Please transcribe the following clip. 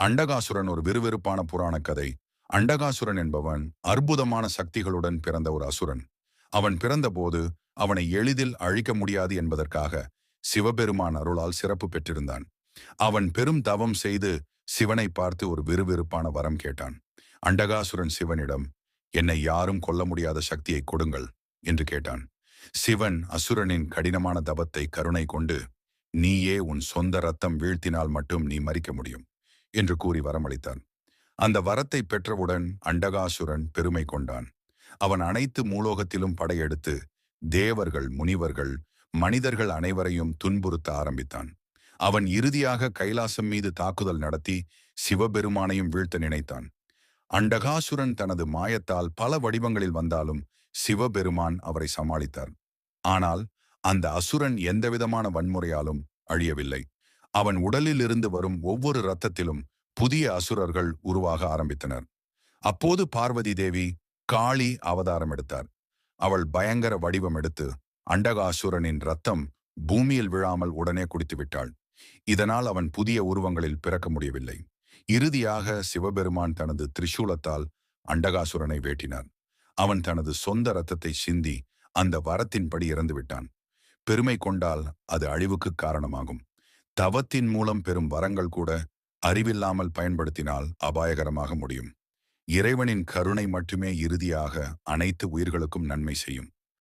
அண்டகாசுரன் ஒரு விறுவிறுப்பான புராண கதை. அண்டகாசுரன் என்பவன் அற்புதமான சக்திகளுடன் பிறந்த ஒரு அசுரன். அவன் பிறந்தபோது அவனை எளிதில் அழிக்க முடியாது என்பதற்காக சிவபெருமான் அருளால் சிறப்பு பெற்றிருந்தான். அவன் பெரும் தவம் செய்து சிவனை பார்த்து ஒரு விறுவிறுப்பான வரம் கேட்டான். அண்டகாசுரன் சிவனிடம் என்னை யாரும் கொல்ல முடியாத சக்தியை கொடுங்கள் என்று கேட்டான். சிவன் அசுரனின் கடினமான தவத்தை கருணை கொண்டு நீயே உன் சொந்த ரத்தம் வீழ்த்தினால் மட்டும் நீ மறிக்க முடியும். என்று கூறி வரமளித்தான். அந்த வரத்தை பெற்றவுடன் அண்டகாசுரன் பெருமை கொண்டான். அவன் அனைத்து மூலோகத்திலும் படையெடுத்து தேவர்கள் முனிவர்கள் மனிதர்கள் அனைவரையும் துன்புறுத்த ஆரம்பித்தான். அவன் இறுதியாக கைலாசம் மீது தாக்குதல் நடத்தி சிவபெருமானையும் வீழ்த்த நினைத்தான். அண்டகாசுரன் தனது மாயத்தால் பல வடிவங்களில் வந்தாலும் சிவபெருமான் அவரை சமாளித்தார். ஆனால் அந்த அசுரன் எந்தவிதமான வன்முறையாலும் அழியவில்லை. அவன் உடலில் இருந்து வரும் ஒவ்வொரு இரத்தத்திலும் புதிய அசுரர்கள் உருவாக ஆரம்பித்தனர். அப்போது பார்வதி தேவி காளி அவதாரம் எடுத்தார். அவள் பயங்கர வடிவம் எடுத்து அண்டகாசுரனின் ரத்தம் பூமியில் விழாமல் உடனே குடித்து விட்டாள். இதனால் அவன் புதிய உருவங்களில் பிறக்க முடியவில்லை. இறுதியாக சிவபெருமான் தனது திரிசூலத்தால் அண்டகாசுரனை வேட்டினார். அவன் தனது சொந்த ரத்தத்தை சிந்தி அந்த வரத்தின்படி இறந்துவிட்டான் பெருமை கொண்டால் அது அழிவுக்கு காரணமாகும். தவத்தின் மூலம் பெறும் வரங்கள் கூட அறிவில்லாமல் பயன்படுத்தினால் அபாயகரமாக முடியும். இறைவனின் கருணை மட்டுமே இறுதியாக அனைத்து உயிர்களுக்கும் நன்மை செய்யும்.